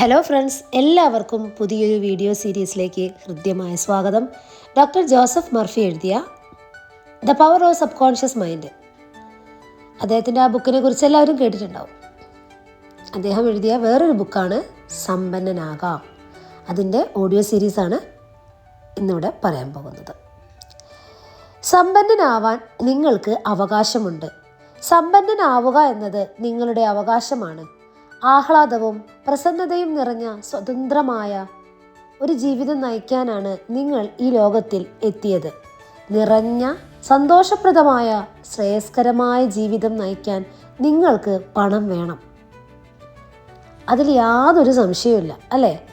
Hello friends എല്ലാവർക്കും പുതിയൊരു video സീരീസിലേക്ക് ഹൃദ്യമായ സ്വാഗതം. ഡോക്ടർ ജോസഫ് മർഫി എഴുതിയ the power of subconscious mind അദ്ദേഹത്തിന്റെ ആ ബുക്കിനെ കുറിച്ച് എല്ലാവരും കേട്ടിട്ടുണ്ടാവും. അദ്ദേഹം എഴുതിയ വേറൊരു ബുക്കാണ് സമ്പന്നനാകാം. അതിന്റെ ഓഡിയോ സീരീസാണ് ഇന്നിവിടെ പറയാൻ പോകുന്നത്. സമ്പന്നനാവാൻ നിങ്ങൾക്ക് അവകാശമുണ്ട്. സമ്പന്നനാവുക എന്നത് നിങ്ങളുടെ അവകാശമാണ്. ആഹ്ലാദവും പ്രസന്നതയും നിറഞ്ഞ സ്വതന്ത്രമായ ഒരു ജീവിതം നയിക്കാനാണ് നിങ്ങൾ ഈ ലോകത്തിൽ എത്തിയത്. നിറഞ്ഞ സന്തോഷപ്രദമായ ശ്രേയസ്കരമായ ജീവിതം നയിക്കാൻ നിങ്ങൾക്ക് പണം വേണം. അതിൽ യാതൊരു സംശയവുമില്ല അല്ലേ?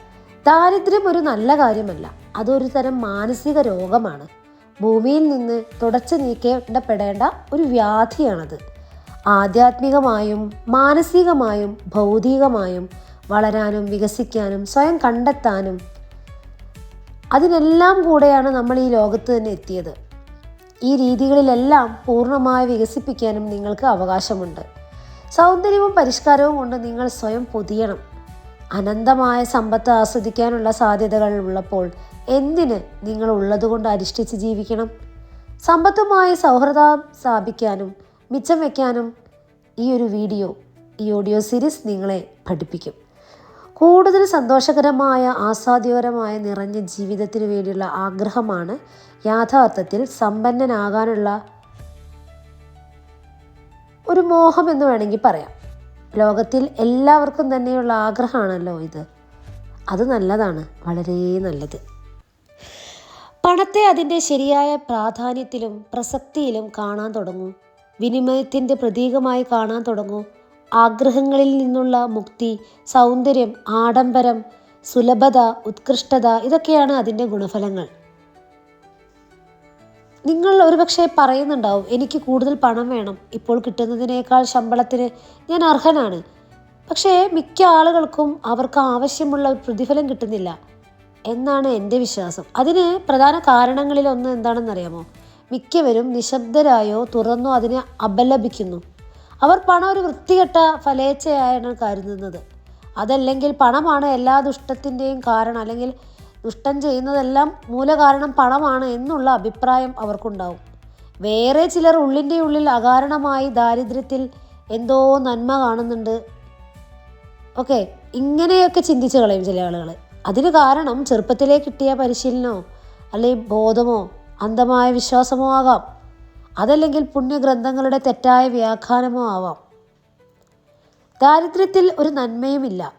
ദാരിദ്ര്യം ഒരു നല്ല കാര്യമല്ല. അതൊരു തരം മാനസിക രോഗമാണ്. ഭൂമിയിൽ നിന്ന് തുടച്ചു നീക്കേണ്ടപ്പെടേണ്ട ഒരു വ്യാധിയാണത്. ആധ്യാത്മികമായും മാനസികമായും ഭൗതികമായും വളരാനും വികസിക്കാനും സ്വയം കണ്ടെത്താനും അതിനെല്ലാം കൂടെയാണ് നമ്മൾ ഈ ലോകത്ത് തന്നെ എത്തിയത്. ഈ രീതികളിലെല്ലാം പൂർണമായി വികസിപ്പിക്കാനും നിങ്ങൾക്ക് അവകാശമുണ്ട്. സൗന്ദര്യവും പരിഷ്കാരവും കൊണ്ട് നിങ്ങൾ സ്വയം പൊതിയണം. അനന്തമായ സമ്പത്ത് ആസ്വദിക്കാനുള്ള സാധ്യതകൾ ഉള്ളപ്പോൾ എന്തിന് നിങ്ങൾ ഉള്ളതുകൊണ്ട് അരിഷ്ഠിച്ച് ജീവിക്കണം? സമ്പത്തുമായി സൗഹൃദം സ്ഥാപിക്കാനും മിച്ചം വയ്ക്കാനും ഈ ഒരു വീഡിയോ ഈ ഓഡിയോ സീരീസ് നിങ്ങളെ പഠിപ്പിക്കും. കൂടുതൽ സന്തോഷകരമായ ആസ്വാദ്യകരമായ നിറഞ്ഞ ജീവിതത്തിന് വേണ്ടിയുള്ള ആഗ്രഹമാണ് യാഥാർത്ഥത്തിൽ സമ്പന്നനാകാനുള്ള ഒരു മോഹം എന്ന് വേണമെങ്കിൽ പറയാം. ലോകത്തിൽ എല്ലാവർക്കും തന്നെയുള്ള ആഗ്രഹമാണല്ലോ ഇത്. അത് നല്ലതാണ് വളരെ നല്ലത്. പണത്തെ അതിന്റെ ശരിയായ പ്രാധാന്യത്തിലും പ്രസക്തിയിലും കാണാൻ തുടങ്ങൂ. വിനിമയത്തിന്റെ പ്രതീകമായി കാണാൻ തുടങ്ങൂ. ആഗ്രഹങ്ങളിൽ നിന്നുള്ള മുക്തി സൗന്ദര്യം ആഡംബരം സുലഭത ഉത്കൃഷ്ടത ഇതൊക്കെയാണ് അതിന്റെ ഗുണഫലങ്ങൾ. നിങ്ങൾ ഒരുപക്ഷെ പറയുന്നുണ്ടാവും എനിക്ക് കൂടുതൽ പണം വേണം. ഇപ്പോൾ കിട്ടുന്നതിനേക്കാൾ ശമ്പളത്തിന് ഞാൻ അർഹനാണ്. പക്ഷേ മിക്ക ആളുകൾക്കും അവർക്ക് ആവശ്യമുള്ള പ്രതിഫലം കിട്ടുന്നില്ല. എന്നാണ് എന്റെ വിശ്വാസം. അതിന് പ്രധാന കാരണങ്ങളിൽ ഒന്ന് എന്താണെന്നറിയാമോ? മിക്കവരും നിശബ്ദരായോ തുറന്നോ അതിനെ അപലപിക്കുന്നു. അവർ പണം ഒരു വൃത്തികെട്ട ഫലേച്ഛയാണ് കരുതുന്നത്. അതല്ലെങ്കിൽ പണമാണ് എല്ലാ ദുഷ്ടത്തിന്റെയും കാരണം അല്ലെങ്കിൽ ദുഷ്ടം ചെയ്യുന്നതെല്ലാം മൂലകാരണം പണമാണ് എന്നുള്ള അഭിപ്രായം അവർക്കുണ്ടാവും. വേറെ ചിലർ ഉള്ളിന്റെ ഉള്ളിൽ അകാരണമായി ദാരിദ്ര്യത്തിൽ എന്തോ നന്മ കാണുന്നുണ്ട്. ഓക്കെ ഇങ്ങനെയൊക്കെ ചിന്തിച്ച് കളയും ചില ആളുകൾ അതിന് കാരണം ചെറുപ്പത്തിലേ കിട്ടിയ പരിശീലനമോ അല്ലെങ്കിൽ ബോധമോ അന്ധമായ വിശ്വാസമോ ആകാം അതല്ലെങ്കിൽ പുണ്യഗ്രന്ഥങ്ങളുടെ തെറ്റായ വ്യാഖ്യാനമോ ആവാം. ദാരിദ്ര്യത്തിൽ ഒരു നന്മയുമില്ല.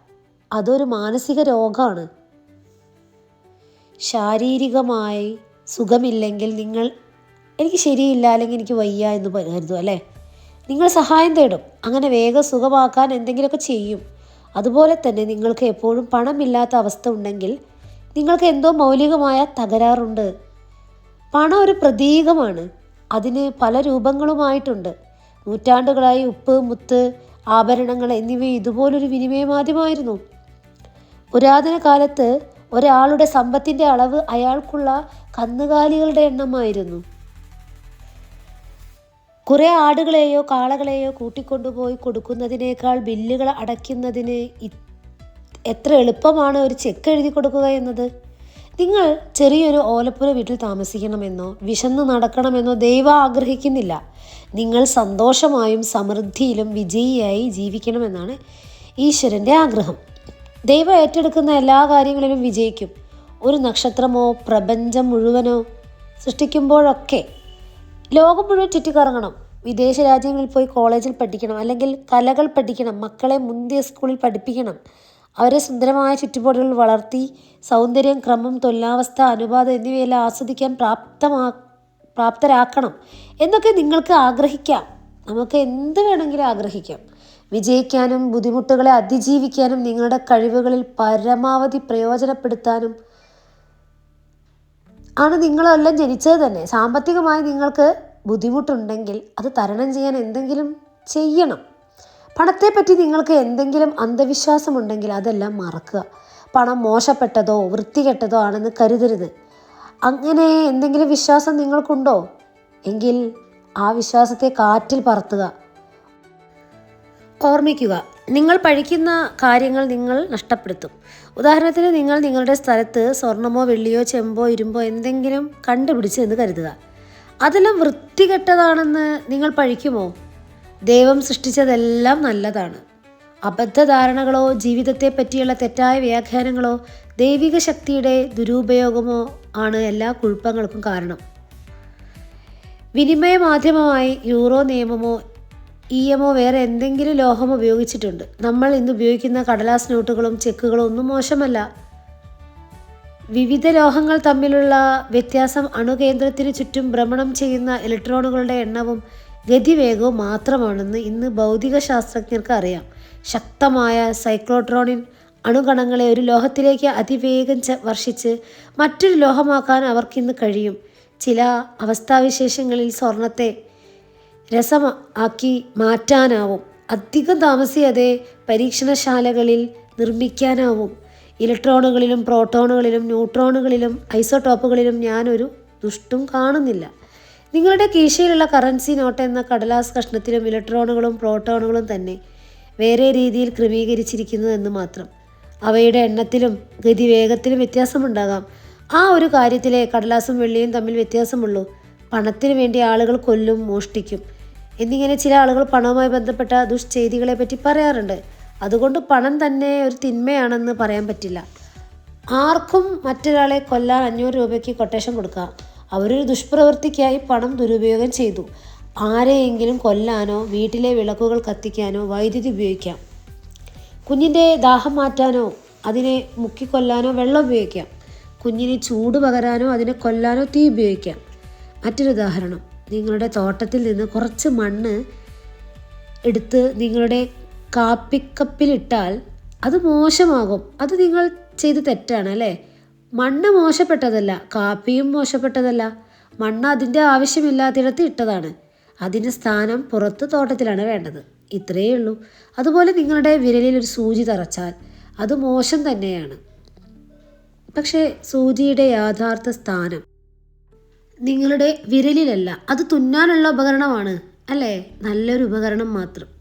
അതൊരു മാനസിക രോഗമാണ് ശാരീരികമായി സുഖമില്ലെങ്കിൽ നിങ്ങൾ എനിക്ക് ശരിയില്ല അല്ലെങ്കിൽ എനിക്ക് വയ്യ എന്ന് കരുതും അല്ലേ? നിങ്ങൾ സഹായം തേടും. അങ്ങനെ വേഗം സുഖമാക്കാൻ എന്തെങ്കിലുമൊക്കെ ചെയ്യും. അതുപോലെ തന്നെ നിങ്ങൾക്ക് എപ്പോഴും പണമില്ലാത്ത അവസ്ഥ ഉണ്ടെങ്കിൽ നിങ്ങൾക്ക് എന്തോ മൗലികമായ തകരാറുണ്ട്. പണം ഒരു പ്രതീകമാണ്. അതിന് പല രൂപങ്ങളുമായിട്ടുണ്ട്. നൂറ്റാണ്ടുകളായി ഉപ്പ് മുത്ത് ആഭരണങ്ങൾ എന്നിവ ഇതുപോലൊരു വിനിമയ മാധ്യമമായിരുന്നു പുരാതന കാലത്ത് ഒരാളുടെ സമ്പത്തിന്റെ അളവ് അയാൾക്കുള്ള കന്നുകാലികളുടെ എണ്ണമായിരുന്നു. കുറേ ആടുകളെയോ കാളകളെയോ കൂട്ടിക്കൊണ്ടുപോയി കൊടുക്കുന്നതിനേക്കാൾ ബില്ലുകൾ അടയ്ക്കുന്നതിന് എത്ര എളുപ്പമാണ് ഒരു ചെക്ക് എഴുതി കൊടുക്കുക എന്നത്? നിങ്ങൾ ചെറിയൊരു ഓലപ്പുര വീട്ടിൽ താമസിക്കണമെന്നോ വിശന്ന് നടക്കണമെന്നോ ദൈവം ആഗ്രഹിക്കുന്നില്ല. നിങ്ങൾ സന്തോഷമായും സമൃദ്ധിയിലും വിജയിയായി ജീവിക്കണമെന്നാണ് ഈശ്വരന്റെ ആഗ്രഹം. ദൈവം ഏറ്റെടുക്കുന്ന എല്ലാ കാര്യങ്ങളിലും വിജയിക്കും. ഒരു നക്ഷത്രമോ പ്രപഞ്ചം മുഴുവനോ സൃഷ്ടിക്കുമ്പോഴൊക്കെ ലോകം മുഴുവൻ ചുറ്റിക്കറങ്ങണം. വിദേശ രാജ്യങ്ങളിൽ പോയി കോളേജിൽ പഠിക്കണം അല്ലെങ്കിൽ കലകൾ പഠിക്കണം മക്കളെ മുന്തിയ സ്കൂളിൽ പഠിപ്പിക്കണം. അവരെ സുന്ദരമായ ചുറ്റുപാടുകളിൽ വളർത്തി സൗന്ദര്യം ക്രമം തൊല്ലാവസ്ഥ അനുപാതം എന്നിവയെല്ലാം ആസ്വദിക്കാൻ പ്രാപ്തമാ പ്രാപ്തരാക്കണം എന്നൊക്കെ നിങ്ങൾക്ക് ആഗ്രഹിക്കാം. നമുക്ക് എന്ത് വേണമെങ്കിലും ആഗ്രഹിക്കാം. വിജയിക്കാനും ബുദ്ധിമുട്ടുകളെ അതിജീവിക്കാനും നിങ്ങളുടെ കഴിവുകളിൽ പരമാവധി പ്രയോജനപ്പെടുത്താനും ആണ് നിങ്ങളെല്ലാം ജനിച്ചത് തന്നെ. സാമ്പത്തികമായി നിങ്ങൾക്ക് ബുദ്ധിമുട്ടുണ്ടെങ്കിൽ അത് തരണം ചെയ്യാൻ എന്തെങ്കിലും ചെയ്യണം. പണത്തെപ്പറ്റി നിങ്ങൾക്ക് എന്തെങ്കിലും അന്ധവിശ്വാസമുണ്ടെങ്കിൽ അതെല്ലാം മറക്കുക. പണം മോശപ്പെട്ടതോ വൃത്തികെട്ടതോ ആണെന്ന് കരുതരുത്. അങ്ങനെ എന്തെങ്കിലും വിശ്വാസം നിങ്ങൾക്കുണ്ടോ? എങ്കിൽ ആ വിശ്വാസത്തെ കാറ്റിൽ പറത്തുക. ഓർമ്മിക്കുക നിങ്ങൾ പഴിക്കുന്ന കാര്യങ്ങൾ നിങ്ങൾ നഷ്ടപ്പെടുത്തും. ഉദാഹരണത്തിന് നിങ്ങൾ നിങ്ങളുടെ സ്ഥലത്ത് സ്വർണമോ വെള്ളിയോ ചെമ്പോ ഇരുമ്പോ എന്തെങ്കിലും കണ്ടുപിടിച്ച് എന്ന് കരുതുക. അതെല്ലാം വൃത്തികെട്ടതാണെന്ന് നിങ്ങൾ പഴിക്കുമോ ദൈവം സൃഷ്ടിച്ചതെല്ലാം നല്ലതാണ്. അബദ്ധധാരണകളോ ജീവിതത്തെ പറ്റിയുള്ള തെറ്റായ വ്യാഖ്യാനങ്ങളോ ദൈവിക ശക്തിയുടെ ദുരുപയോഗമോ ആണ് എല്ലാ കുഴപ്പങ്ങൾക്കും കാരണം. വിനിമയ മാധ്യമമായി യൂറോ നിയമമോ ഇ എമ്മോ വേറെ എന്തെങ്കിലും ലോഹം ഉപയോഗിച്ചിട്ടുണ്ട്. നമ്മൾ ഇന്ന് ഉപയോഗിക്കുന്ന കടലാസ് നോട്ടുകളും ചെക്കുകളും ഒന്നും മോശമല്ല. വിവിധ ലോഹങ്ങൾ തമ്മിലുള്ള വ്യത്യാസം അണുകേന്ദ്രത്തിന് ചുറ്റും ഭ്രമണം ചെയ്യുന്ന ഇലക്ട്രോണുകളുടെ എണ്ണവും ഗതിവേഗവും മാത്രമാണെന്ന് ഇന്ന് ഭൗതിക ശാസ്ത്രജ്ഞർക്ക് അറിയാം. ശക്തമായ സൈക്ലോട്രോണിൻ അണുകണങ്ങളെ ഒരു ലോഹത്തിലേക്ക് അതിവേഗം വർഷിച്ച് മറ്റൊരു ലോഹമാക്കാൻ അവർക്കിന്ന് കഴിയും. ചില അവസ്ഥാവിശേഷങ്ങളിൽ സ്വർണത്തെ രസം ആക്കി മാറ്റാനാവും. അധികം താമസിയാതെ പരീക്ഷണശാലകളിൽ നിർമ്മിക്കാനാവും. ഇലക്ട്രോണുകളിലും പ്രോട്ടോണുകളിലും ന്യൂട്രോണുകളിലും ഐസോടോപ്പുകളിലും ഞാനൊരു ദുഷ്ടും കാണുന്നില്ല. നിങ്ങളുടെ കീശയിലുള്ള കറൻസി നോട്ട് എന്ന കടലാസ് കഷ്ണത്തിലും ഇലക്ട്രോണുകളും പ്രോട്ടോണുകളും തന്നെ വേറെ രീതിയിൽ ക്രമീകരിച്ചിരിക്കുന്നു എന്ന് മാത്രം. അവയുടെ എണ്ണത്തിലും ഗതിവേഗത്തിലും വ്യത്യാസമുണ്ടാകാം. ആ ഒരു കാര്യത്തിലെ കടലാസും വെള്ളിയും തമ്മിൽ വ്യത്യാസമുള്ളൂ. പണത്തിന് വേണ്ടി ആളുകൾ കൊല്ലും മോഷ്ടിക്കും എന്നിങ്ങനെ ചില ആളുകൾ പണവുമായി ബന്ധപ്പെട്ട ദുഷ്ചെയ്തികളെ പറ്റി പറയാറുണ്ട്. അതുകൊണ്ട് പണം തന്നെ ഒരു തിന്മയാണെന്ന് പറയാൻ പറ്റില്ല. ആർക്കും മറ്റൊരാളെ കൊല്ലാൻ അഞ്ഞൂറ് രൂപയ്ക്ക് കൊട്ടേഷൻ കൊടുക്കാം. അവരൊരു ദുഷ്പ്രവൃത്തിക്കായി പണം ദുരുപയോഗം ചെയ്തു. ആരെയെങ്കിലും കൊല്ലാനോ വീട്ടിലെ വിളക്കുകൾ കത്തിക്കാനോ വൈദ്യുതി ഉപയോഗിക്കാം. കുഞ്ഞിന്റെ ദാഹം മാറ്റാനോ അതിനെ മുക്കിക്കൊല്ലാനോ വെള്ളം ഉപയോഗിക്കാം. കുഞ്ഞിന് ചൂട് പകരാനോ അതിനെ കൊല്ലാനോ തീ ഉപയോഗിക്കാം. മറ്റൊരു ഉദാഹരണം നിങ്ങളുടെ തോട്ടത്തിൽ നിന്ന് കുറച്ച് മണ്ണ് എടുത്ത് നിങ്ങളുടെ കാപ്പിക്കപ്പിലിട്ടാൽ അത് മോശമാകും. അത് നിങ്ങൾ ചെയ്ത് തെറ്റാണ് അല്ലേ? മണ്ണ് മോശപ്പെട്ടതല്ല കാപ്പിയും മോശപ്പെട്ടതല്ല. മണ്ണ് അതിന്റെ ആവശ്യമില്ലാത്തിടത്ത് ഇട്ടതാണ്. അതിന് സ്ഥാനം പുറത്ത് തോട്ടത്തിലാണ് വേണ്ടത്. ഇത്രയേ ഉള്ളൂ. അതുപോലെ നിങ്ങളുടെ വിരലിൽ ഒരു സൂചി തറച്ചാൽ അത് മോശം തന്നെയാണ്. പക്ഷേ സൂചിയുടെ യാഥാർത്ഥ സ്ഥാനം നിങ്ങളുടെ വിരലിലല്ല അത് തുന്നാനുള്ള ഉപകരണമാണ് അല്ലേ? നല്ലൊരു ഉപകരണം മാത്രം.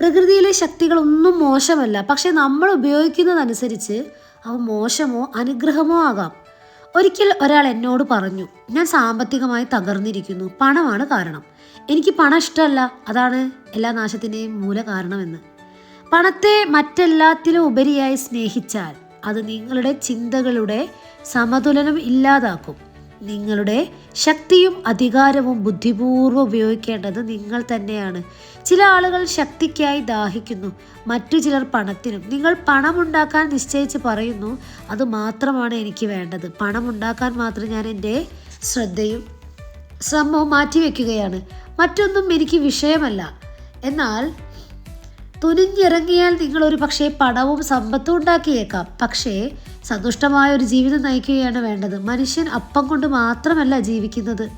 പ്രകൃതിയിലെ ശക്തികളൊന്നും മോശമല്ല. പക്ഷെ നമ്മൾ ഉപയോഗിക്കുന്നതനുസരിച്ച് അവ മോശമോ അനുഗ്രഹമോ ആകാം. ഒരിക്കൽ ഒരാൾ എന്നോട് പറഞ്ഞു ഞാൻ സാമ്പത്തികമായി തകർന്നിരിക്കുന്നു. പണമാണ് കാരണം. എനിക്ക് പണം ഇഷ്ടമല്ല. അതാണ് എല്ലാ നാശത്തിന്റെയും മൂല കാരണമെന്ന്. പണത്തെ മറ്റെല്ലാത്തിലും ഉപരിയായി സ്നേഹിച്ചാൽ അത് നിങ്ങളുടെ ചിന്തകളുടെ സമതുലനം ഇല്ലാതാക്കും. നിങ്ങളുടെ ശക്തിയും അധികാരവും ബുദ്ധിപൂർവം ഉപയോഗിക്കേണ്ടത് നിങ്ങൾ തന്നെയാണ്. ചില ആളുകൾ ശക്തിക്കായി ദാഹിക്കുന്നു മറ്റു ചിലർ പണത്തിനും. നിങ്ങൾ പണമുണ്ടാക്കാൻ നിശ്ചയിച്ച് പറയുന്നു അത് മാത്രമാണ് എനിക്ക് വേണ്ടത്. പണമുണ്ടാക്കാൻ മാത്രം ഞാൻ എന്റെ ശ്രദ്ധയും ശ്രമവും മാറ്റിവെക്കുകയാണ്. മറ്റൊന്നും എനിക്ക് വിഷയമല്ല. എന്നാൽ തുനിഞ്ഞിറങ്ങിയാൽ നിങ്ങൾ ഒരു പക്ഷേ പണവും സമ്പത്തും ഉണ്ടാക്കിയേക്കാം. പക്ഷേ സന്തുഷ്ടമായ ഒരു ജീവിതം നയിക്കുകയാണ് വേണ്ടത്. മനുഷ്യൻ അപ്പം കൊണ്ട് മാത്രമല്ല ജീവിക്കുന്നത്.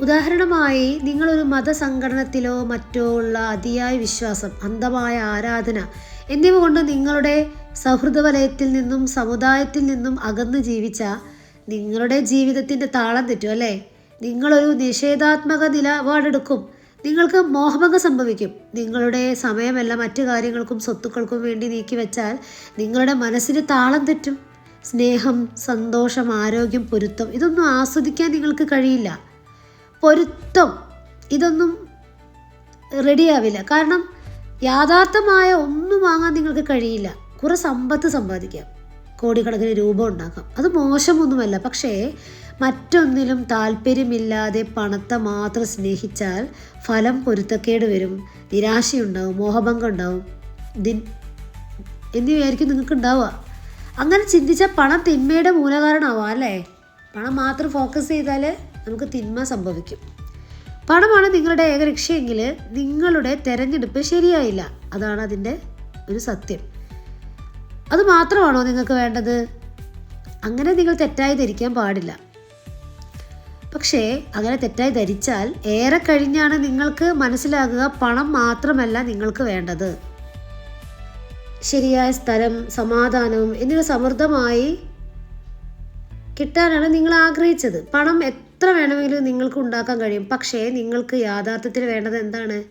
ഉദാഹരണമായി നിങ്ങളൊരു മതസംഘടനത്തിലോ മറ്റോ ഉള്ള അതിയായ വിശ്വാസം അന്ധമായ ആരാധന എന്നിവ കൊണ്ട് നിങ്ങളുടെ സൗഹൃദ വലയത്തിൽ നിന്നും സമുദായത്തിൽ നിന്നും അകന്ന് ജീവിച്ച നിങ്ങളുടെ ജീവിതത്തിന്റെ താളം തെറ്റും അല്ലേ? നിങ്ങളൊരു നിഷേധാത്മക നിലപാടെടുക്കും. നിങ്ങൾക്ക് മോഹഭംഗം സംഭവിക്കും. നിങ്ങളുടെ സമയമല്ല മറ്റു കാര്യങ്ങൾക്കും സ്വത്തുക്കൾക്കും വേണ്ടി നീക്കി വെച്ചാൽ നിങ്ങളുടെ മനസ്സിന് താളം തെറ്റും. സ്നേഹം സന്തോഷം ആരോഗ്യം പൊരുത്തം ഇതൊന്നും ആസ്വദിക്കാൻ നിങ്ങൾക്ക് കഴിയില്ല. പൊരുത്തം ഇതൊന്നും റെഡിയാവില്ല. കാരണം യാഥാർത്ഥമായ ഒന്നും വാങ്ങാൻ നിങ്ങൾക്ക് കഴിയില്ല. കുറേ സമ്പത്ത് സമ്പാദിക്കാം. കോടിക്കണക്കിന് രൂപ ഉണ്ടാക്കാം. അത് മോശമൊന്നുമല്ല. പക്ഷേ മറ്റൊന്നിലും താല്പര്യമില്ലാതെ പണത്തെ മാത്രം സ്നേഹിച്ചാൽ ഫലം പൊരുത്തക്കേട് വരും നിരാശയുണ്ടാവും മോഹഭംഗം ഉണ്ടാവും ദിൻ എന്നിവയായിരിക്കും നിങ്ങൾക്ക് ഉണ്ടാവുക അങ്ങനെ ചിന്തിച്ചാൽ പണം തിന്മയുടെ മൂലകാരണമാവാം അല്ലേ? പണം മാത്രം ഫോക്കസ് ചെയ്താൽ നമുക്ക് തിന്മ സംഭവിക്കും. പണമാണ് നിങ്ങളുടെ ഏക ലക്ഷ്യമെങ്കിൽ നിങ്ങളുടെ തിരഞ്ഞെടുപ്പ് ശരിയായില്ല. അതാണ് അതിന്റെ ഒരു സത്യം. അത് മാത്രമാണോ നിങ്ങൾക്ക് വേണ്ടത്? അങ്ങനെ നിങ്ങൾ തെറ്റായി ധരിക്കാൻ പാടില്ല. പക്ഷേ അങ്ങനെ തെറ്റായി ധരിച്ചാൽ ഏറെ കഴിഞ്ഞാണ് നിങ്ങൾക്ക് മനസ്സിലാകുക പണം മാത്രമല്ല നിങ്ങൾക്ക് വേണ്ടത്. ശരിയായ സ്ഥലം സമാധാനവും എന്നിവ സമൃദ്ധമായി കിട്ടാനാണ് നിങ്ങൾ ആഗ്രഹിച്ചത്. പണം എത്ര വേണമെങ്കിലും നിങ്ങൾക്ക് ഉണ്ടാക്കാൻ കഴിയും. പക്ഷേ നിങ്ങൾക്ക് യാഥാർത്ഥ്യത്തിൽ വേണ്ടത് എന്താണ്?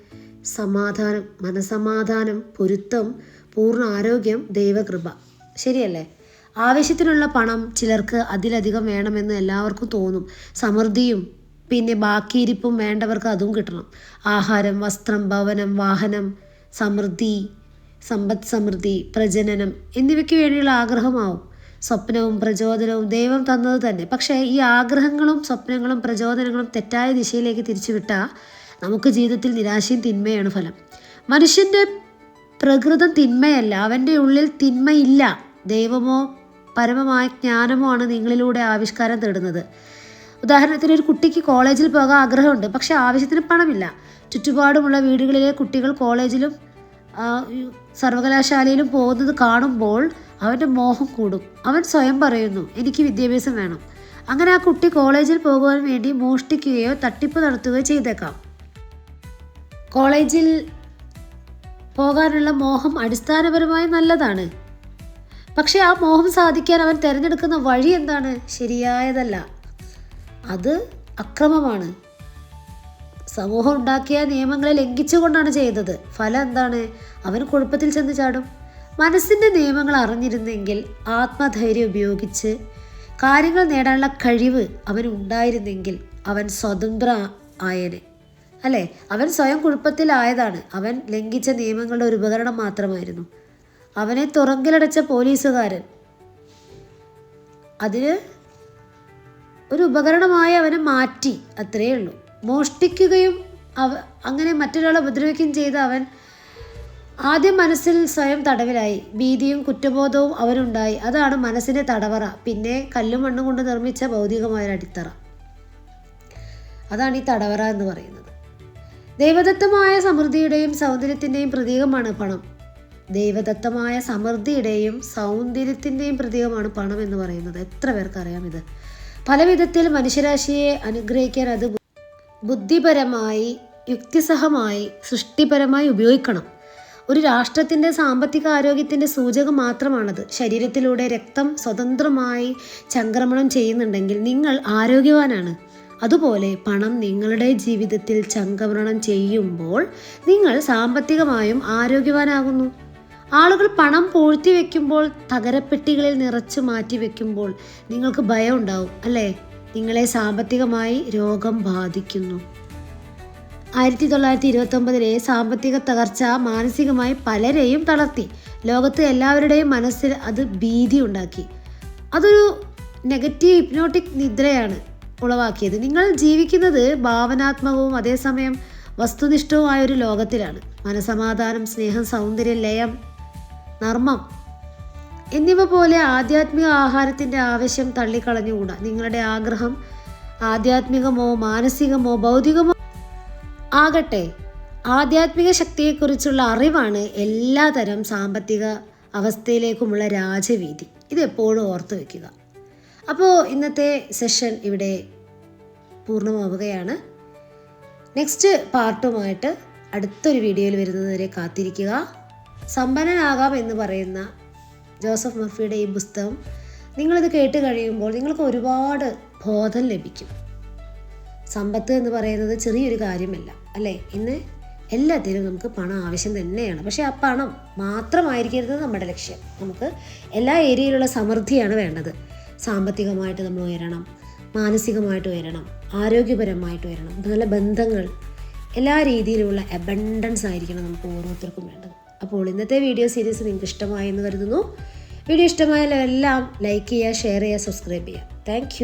സമാധാനം മനസമാധാനം പൊരുത്തം പൂർണ ആരോഗ്യം ദൈവകൃപ. ശരിയല്ലേ? ആവശ്യത്തിനുള്ള പണം ചിലർക്ക് അതിലധികം വേണമെന്ന് എല്ലാവർക്കും തോന്നും. സമൃദ്ധിയും പിന്നെ ബാക്കിയിരിപ്പും വേണ്ടവർക്ക് അതും കിട്ടണം. ആഹാരം വസ്ത്രം ഭവനം വാഹനം സമൃദ്ധി സമ്പദ് സമൃദ്ധി പ്രജനനം എന്നിവയ്ക്ക് വേണ്ടിയുള്ള ആഗ്രഹമാവും. സ്വപ്നവും പ്രചോദനവും ദൈവം തന്നത് തന്നെ. പക്ഷേ ഈ ആഗ്രഹങ്ങളും സ്വപ്നങ്ങളും പ്രചോദനങ്ങളും തെറ്റായ ദിശയിലേക്ക് തിരിച്ചുവിട്ടാൽ നമുക്ക് ജീവിതത്തിൽ നിരാശയും തിന്മയാണ് ഫലം. മനുഷ്യന്റെ പ്രകൃതം തിന്മയല്ല. അവന്റെ ഉള്ളിൽ തിന്മയില്ല. ദൈവമോ പരമമായ ജ്ഞാനമാണ് നിങ്ങളിലൂടെ ആവിഷ്കാരം തേടുന്നത്. ഉദാഹരണത്തിന് ഒരു കുട്ടിക്ക് കോളേജിൽ പോകാൻ ആഗ്രഹമുണ്ട് പക്ഷെ ആവശ്യത്തിന് പണമില്ല. ചുറ്റുപാടുമുള്ള വീടുകളിലെ കുട്ടികൾ കോളേജിലും സർവകലാശാലയിലും പോകുന്നത് കാണുമ്പോൾ അവന്റെ മോഹം കൂടും. അവൻ സ്വയം പറയുന്നു എനിക്ക് വിദ്യാഭ്യാസം വേണം. അങ്ങനെ ആ കുട്ടി കോളേജിൽ പോകുവാൻ വേണ്ടി മോഷ്ടിക്കുകയോ തട്ടിപ്പ് നടത്തുകയോ ചെയ്തേക്കാം. കോളേജിൽ പോകാനുള്ള മോഹം അടിസ്ഥാനപരമായി നല്ലതാണ്. പക്ഷേ ആ മോഹം സാധിക്കാൻ അവൻ തിരഞ്ഞെടുക്കുന്ന വഴി എന്താണ്? ശരിയായതല്ല. അത് അക്രമമാണ്. സമൂഹം ഉണ്ടാക്കിയ നിയമങ്ങളെ ലംഘിച്ചുകൊണ്ടാണ് ചെയ്തത്. ഫലം എന്താണ്? അവൻ കുഴപ്പത്തിൽ ചെന്ന് ചാടും. മനസ്സിന്റെ നിയമങ്ങൾ അറിഞ്ഞിരുന്നെങ്കിൽ ആത്മധൈര്യം ഉപയോഗിച്ച് കാര്യങ്ങൾ നേടാനുള്ള കഴിവ് അവൻ ഉണ്ടായിരുന്നെങ്കിൽ അവൻ സ്വതന്ത്ര ആയനെ. അല്ലേ? അവൻ സ്വയം കുഴപ്പത്തിലായതാണ്. അവൻ ലംഘിച്ച നിയമങ്ങളുടെ ഒരു ഉപകരണം മാത്രമായിരുന്നു. അവനെ തുറങ്കിലടച്ച പോലീസുകാരൻ. അതിന് ഒരു ഉപകരണമായി അവനെ മാറ്റി അത്രയേ ഉള്ളൂ. മോഷ്ടിക്കുകയും അവ അങ്ങനെ മറ്റൊരാളെ ഉപദ്രവിക്കുകയും ചെയ്ത അവൻ ആദ്യം മനസ്സിൽ സ്വയം തടവിലായി. ഭീതിയും കുറ്റബോധവും അവനുണ്ടായി. അതാണ് മനസ്സിന്റെ തടവറ. പിന്നെ കല്ലും മണ്ണും കൊണ്ട് നിർമ്മിച്ച ഭൗതികമായ ഒരു അടിത്തറ. അതാണ് ഈ തടവറ എന്ന് പറയുന്നത്. ദൈവദത്തമായ സമൃദ്ധിയുടെയും സൗന്ദര്യത്തിന്റെയും പ്രതീകമാണ് പണം. ദൈവദത്തമായ സമൃദ്ധിയുടെയും സൗന്ദര്യത്തിന്റെയും പ്രതീകമാണ് പണം എന്ന് പറയുന്നത്. എത്ര പേർക്കറിയാം ഇത്? പല വിധത്തിൽ മനുഷ്യരാശിയെ അനുഗ്രഹിക്കാൻ അത് ബുദ്ധിപരമായി യുക്തിസഹമായി സൃഷ്ടിപരമായി ഉപയോഗിക്കണം. ഒരു രാഷ്ട്രത്തിന്റെ സാമ്പത്തിക ആരോഗ്യത്തിന്റെ സൂചകം മാത്രമാണത്. ശരീരത്തിലൂടെ രക്തം സ്വതന്ത്രമായി ചംക്രമണം ചെയ്യുന്നുണ്ടെങ്കിൽ നിങ്ങൾ ആരോഗ്യവാനാണ്. അതുപോലെ പണം നിങ്ങളുടെ ജീവിതത്തിൽ ചംക്രമണം ചെയ്യുമ്പോൾ നിങ്ങൾ സാമ്പത്തികമായും ആരോഗ്യവാനാകുന്നു. ആളുകൾ പണം പൂഴ്ത്തി വെക്കുമ്പോൾ തകരപ്പെട്ടികളിൽ നിറച്ചു മാറ്റി വെക്കുമ്പോൾ നിങ്ങൾക്ക് ഭയം ഉണ്ടാവും അല്ലേ? നിങ്ങളെ സാമ്പത്തികമായി രോഗം ബാധിക്കുന്നു. ആയിരത്തി തൊള്ളായിരത്തി ഇരുപത്തൊമ്പതിലെ സാമ്പത്തിക തകർച്ച മാനസികമായി പലരെയും തളർത്തി. ലോകത്ത് എല്ലാവരുടെയും മനസ്സിൽ അത് ഭീതി ഉണ്ടാക്കി. അതൊരു നെഗറ്റീവ് ഹിപ്നോട്ടിക് നിദ്രയാണ് ഉളവാക്കിയത്. നിങ്ങൾ ജീവിക്കുന്നത് ഭാവനാത്മകവും അതേസമയം വസ്തുനിഷ്ഠവുമായ ഒരു ലോകത്തിലാണ്. മനസമാധാനം സ്നേഹം സൗന്ദര്യം ലയം നർമ്മം. എന്നിവ പോലെ ആധ്യാത്മിക ആഹാരത്തിന്റെ ആവശ്യം തള്ളിക്കളഞ്ഞുകൂടാ? നിങ്ങളുടെ ആഗ്രഹം ആധ്യാത്മികമോ മാനസികമോ ഭൗതികമോ ആകട്ടെ. ആധ്യാത്മിക ശക്തിയെക്കുറിച്ചുള്ള അറിവാണ് എല്ലാതരം സാമ്പത്തിക അവസ്ഥയിലേക്കുമുള്ള രാജവീതി ഇതെപ്പോഴും ഓർത്തു വയ്ക്കുക അപ്പോൾ ഇന്നത്തെ സെഷൻ ഇവിടെ പൂർണമാവുകയാണ്. നെക്സ്റ്റ് പാർട്ടുമായിട്ട് അടുത്തൊരു വീഡിയോയിൽ വരുന്നതുവരെ കാത്തിരിക്കുക. സമ്പന്നനാകാം എന്ന് പറയുന്ന ജോസഫ് മഫിയുടെ ഈ പുസ്തകം നിങ്ങളിത് കേട്ട് കഴിയുമ്പോൾ നിങ്ങൾക്ക് ഒരുപാട് ബോധം ലഭിക്കും. സമ്പത്ത് എന്ന് പറയുന്നത് ചെറിയൊരു കാര്യമല്ല അല്ലേ? ഇന്ന് എല്ലാത്തിനും നമുക്ക് പണം ആവശ്യം തന്നെയാണ്. പക്ഷേ ആ പണം മാത്രമായിരിക്കരുത് നമ്മുടെ ലക്ഷ്യം. നമുക്ക് എല്ലാ ഏരിയയിലുള്ള സമൃദ്ധിയാണ് വേണ്ടത്. സാമ്പത്തികമായിട്ട് നമ്മൾ ഉയരണം മാനസികമായിട്ട് ഉയരണം ആരോഗ്യപരമായിട്ട് ഉയരണം നല്ല ബന്ധങ്ങൾ എല്ലാ രീതിയിലുള്ള അബണ്ടൻസ് ആയിരിക്കണം നമുക്ക് ഓരോരുത്തർക്കും വേണ്ടത്. അപ്പോൾ ഇന്നത്തെ വീഡിയോ സീരീസ് നിങ്ങൾക്ക് ഇഷ്ടമായെന്ന് കരുതുന്നു. വീഡിയോ ഇഷ്ടമായാലും എല്ലാം ലൈക്ക് ചെയ്യുക ഷെയർ ചെയ്യുക സബ്സ്ക്രൈബ് ചെയ്യുക. താങ്ക്